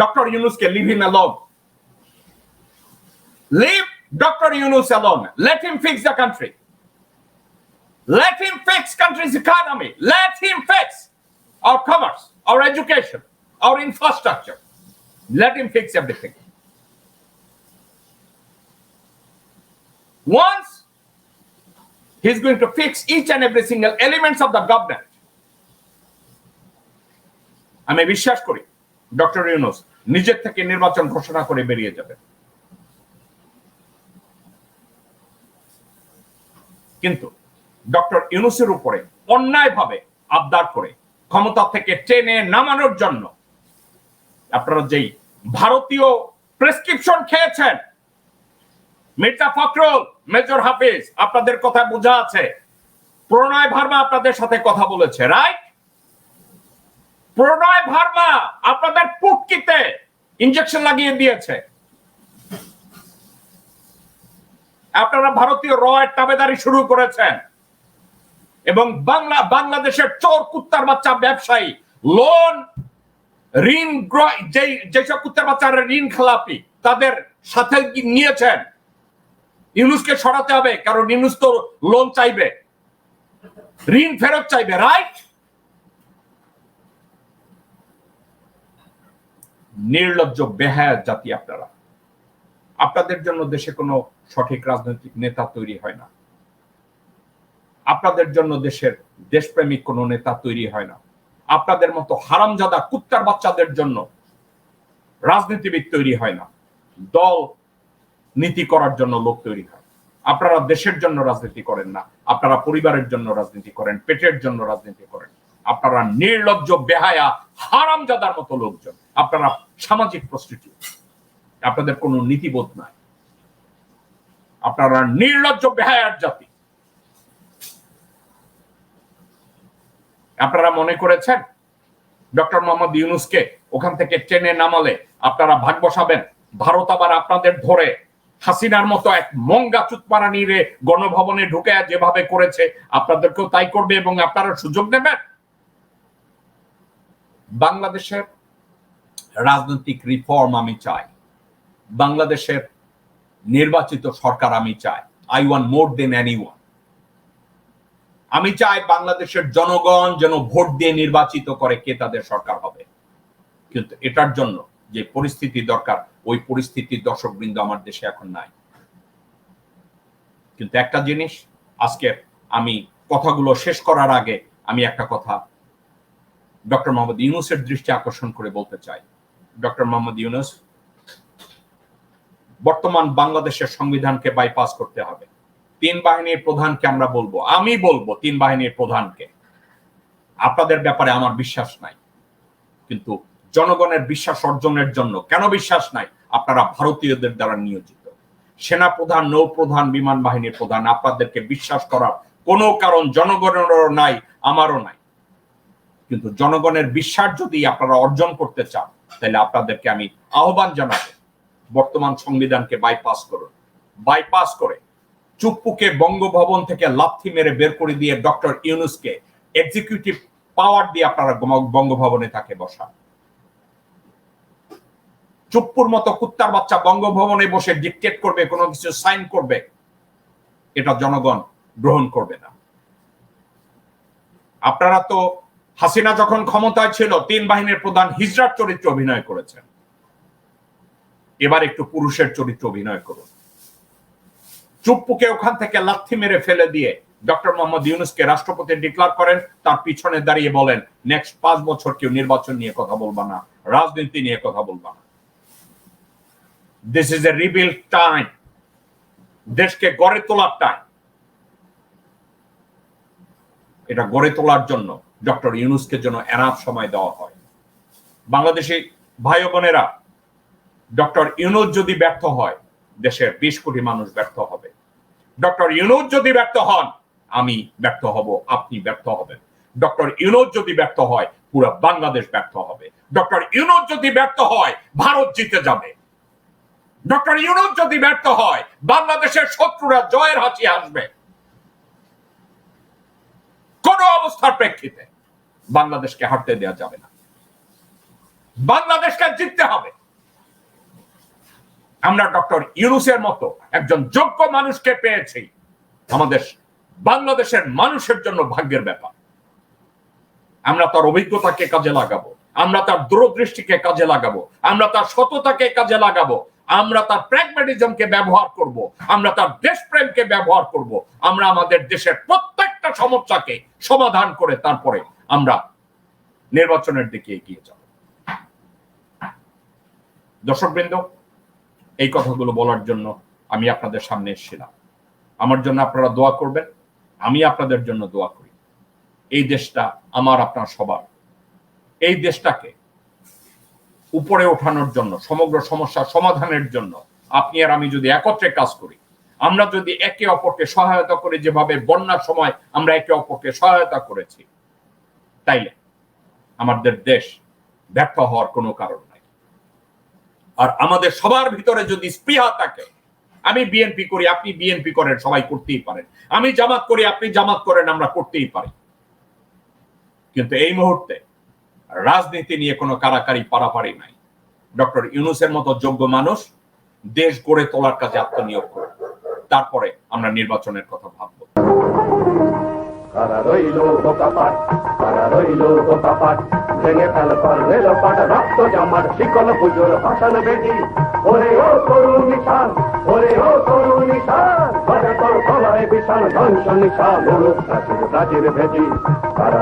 Doctor ইউনুসকে leave him alone leave doctor Yunus alone let him fix the country let him fix country's economy let him fix our commerce, our education, our infrastructure. Let him fix everything. Once he's going to fix each and every single elements of the government. আমি বিশ্বাস করি doctor Yunus নিজের থেকে নির্বাচন ঘোষণা করে বেরিয়ে যাবে। কিন্তু ডক্টর ইউনুসের উপরে অন্যায়ভাবে আবদার করে ক্ষমতা থেকে টেনে নামানোর জন্য আপনারা যেই ভারতীয় প্রেসক্রিপশন খেয়েছেন, মির্জা ফখরুল, মেজর হাফিজ, আপনাদের কথা বোঝা আছে। প্রণয় ভার্মা আপনাদের সাথে কথা বলেছে, রাইট? প্রণয় ভার্মা আপনাদের পুটকিতে ইনজেকশন লাগিয়ে দিয়েছে। আপনারা ভারতীয় রয়ের তাবেদারি শুরু করেছেন। এবং বাংলা, বাংলাদেশের চোর, কুত্তার বাচ্চা, ব্যবসায়ী, লোন, ঋণ যেসব কুত্তার বাচ্চারা ঋণ খেলাপি, তাদের সাথে নিয়েছেন। ইউনুসকে সরাতে হবে, কারণ ইউনুস তো লোন চাইবে। ঋণ ফেরত চাইবে রাইট নির্লজ্জ, বেহায়া জাতি আপনারা। আপনাদের জন্য দেশে কোনো সঠিক রাজনৈতিক নেতা তৈরি হয় না। আপনাদের জন্য দেশের দেশপ্রেমিক কোনো নেতা তৈরি হয় না। আপনাদের মতো হারামজাদা কুত্তার বাচ্চাদের জন্য রাজনীতিবিদ তৈরি হয় না। দল নীতি করার জন্য লোক তৈরি হয়। আপনারা দেশের জন্য রাজনীতি করেন না। আপনারা পরিবারের জন্য রাজনীতি করেন, পেটের জন্য রাজনীতি করেন। আপনারা নির্লজ্জ, বেহায়া, হারামজাদার মতো লোকজন। আপনারা সামাজিক প্রস্টিটিউট আপনাদের কোনো নীতিবোধ নাই। আপনারা নির্লজ্জ, বেহায়ার জাতি। আপনারা মনে করেছেন? ডক্টর মোহাম্মদ ইউনুসকে ওখান থেকে টেনে নামালে আপনারা ভাগ বসাবেন? ভারত আবার আপনাদের ধরে। হাসিনার মতো এক মঙ্গা চুতমারা নিয়ে গণভবনে ঢুকে যেভাবে করেছে, আপনাদেরকেও তাই করবে এবং আপনারা সুযোগ নেবেন বাংলাদেশের রাজনৈতিক রিফর্ম আমি চাই। বাংলাদেশের নির্বাচিত সরকার আমি চাই। I want more than anyone আমি চাই বাংলাদেশের জনগণ যেন ভোট দিয়ে নির্বাচিত করে কে তাদের সরকার হবে। কিন্তু এটার জন্য যে পরিস্থিতি দরকার, ওই পরিস্থিতির দর্শক বৃন্দ আমার দেশে এখন নাই। কিন্তু একটা জিনিস আজকে আমি কথাগুলো শেষ করার আগে আমি একটা কথা ডক্টর মোহাম্মদ ইউনুসের দৃষ্টি আকর্ষণ করে বলতে চাই। ডক্টর মোহাম্মদ ইউনুস বর্তমান বাংলাদেশের সংবিধানকে বাইপাস করতে হবে। তিন বাহিনীর প্রধানকে আমরা বলব, আমি বলব তিন বাহিনীর প্রধানকে। আপনাদের ব্যাপারে আমার বিশ্বাস নাই, কিন্তু জনগণের বিশ্বাস অর্জনের জন্য কেন বিশ্বাস নাই? আপনারা ভারতীয়দের দ্বারা নিয়োজিত। সেনা প্রধান, নৌ প্রধান, বিমান বাহিনীর প্রধান, আপনাদেরকে বিশ্বাস করার কোনো কারণ জনগণেরও নাই, আমারও নাই। কিন্তু জনগণের বিশ্বাস যদি আপনারা অর্জন করতে চান, তাহলে আপনাদেরকে আমি আহ্বান জানাব, বর্তমান সংবিধানকে বাইপাস করুন। বাইপাস করে চুপ্পুকে বঙ্গভবন থেকে লাথি মেরে বের করে দিয়ে ডক্টর ইউনুসকে এক্সিকিউটিভ পাওয়ার দিয়ে আপনারা বঙ্গভবনে তাকে বসান। চুপ্পুর মতো কুত্তার বাচ্চা বঙ্গভবনে বসে ডিকটেট করবে, কোনো কিছু সাইন করবে, এটা জনগণ গ্রহণ করবে না। আপনারা তো হাসিনা যখন ক্ষমতায় ছিল, তিন বাহিনীর প্রধান হিজরার চরিত্র অভিনয় করেছেন। এবার একটু পুরুষের চরিত্র অভিনয় করুন। চুপ্পুকে ওখান থেকে লাথি মেরে ফেলে দিয়ে ডক্টর মোহাম্মদ ইউনুসকে রাষ্ট্রপতি ডিক্লার করেন, তার পিছনে দাঁড়িয়ে বলেন, নেক্সট পাঁচ বছর কেউ নির্বাচন নিয়ে কথা বলবা না, রাজনীতি নিয়ে কথা বলবা না। This is a rebuild time দেশকে গড়ে তোলার টাইম এটা গড়ে তোলার জন্য ডক্টর ইউনুসকে জন্য এনাফ সময় দেওয়া হয়। বাংলাদেশি ভাই বোনেরা, ডক্টর ইউনুস যদি ব্যর্থ হয়, দেশের বিশ কোটি মানুষ ব্যর্থ হবে। ডক্টর ইউনুস যদি ব্যর্থ হন, আমি ব্যর্থ হব, আপনি ব্যর্থ হবেন। ডক্টর ইউনুস যদি ব্যর্থ হয়, পুরো বাংলাদেশ ব্যর্থ হবে। ডক্টর ইউনুস যদি ব্যর্থ হয়, ভারত জিতে যাবে। ডক্টর ইউনুস যদি ব্যর্থ হয়, বাংলাদেশের শত্রুরা জয়ের হাসি আসবে। কোন অবস্থার প্রেক্ষিতে বাংলাদেশকে হারতে দেওয়া যাবে না। বাংলাদেশকে জিততে হবে। আমরা ডক্টর ইউনুসের মতো একজন যোগ্য মানুষকে পেয়েছি। আমাদের বাংলাদেশের মানুষের জন্য ভাগ্যের ব্যাপার। আমরা তার অভিজ্ঞতাকে কাজে লাগাবো। আমরা তার দূরদৃষ্টিকে কাজে লাগাবো। আমরা তার সততাকে কাজে লাগাবো। আমরা তার প্র্যাগম্যাটিজমকে ব্যবহার করব। আমরা তার দেশপ্রেমকে ব্যবহার করব। আমরা আমাদের দেশের প্রত্যেকটা সমস্যাকে সমাধান করে তারপরে আমরা নির্বাচনের দিকে এগিয়ে যাব। দর্শকবৃন্দ, এই কথাগুলো বলার জন্য আমি আপনাদের সামনে এসেছিলাম। আমার জন্য আপনারা দোয়া করবেন, আমি আপনাদের জন্য দোয়া করি। এই দেশটা আমার, আপনার সবার। এই দেশটাকে উপরে ওঠানোর জন্য, সমগ্র সমস্যা সমাধানের জন্য আপনি আর আমি যদি একত্রে কাজ করি, আমরা যদি একে অপরকে সহায়তা করে যেভাবে বন্যার সময় আমরা একে অপরকে সহায়তা করেছি তাইলে আমাদের দেশ ব্যর্থ হওয়ার কোনো কারণ নাই। আর আমাদের সবার ভিতরে যদি স্পৃহা থাকে, আমি বিএনপি করি, আপনি বিএনপি করেন, সবাই করতেই পারেন। আমি জামাত করি, আপনি জামাত করেন, আমরা করতেই পারি। কিন্তু এই মুহূর্তে রাজনীতি নিয়ে কোনো কারাকারি পারাপারি নাই। ডক্টর ইউনুসের মতো যোগ্য মানুষ দেশ গড়ে তোলার কাজে আত্মনিয়োগ করে। তারপরে আমরা নির্বাচনের কথা ভাববো। কারা রইল বোকাপাট কারা রইল বোকাপাট ভেঙে ফেল পর রেল পাট রক্ত জামার শিকল, পুজোর ভাষণ বেটি। ওরে ও তরুণ নিশান, ওরে ও তরুণ নিশান বাজে তোর গলায় বিশাল ধ্বংস নিশান প্রাচীর প্রাচীর কারা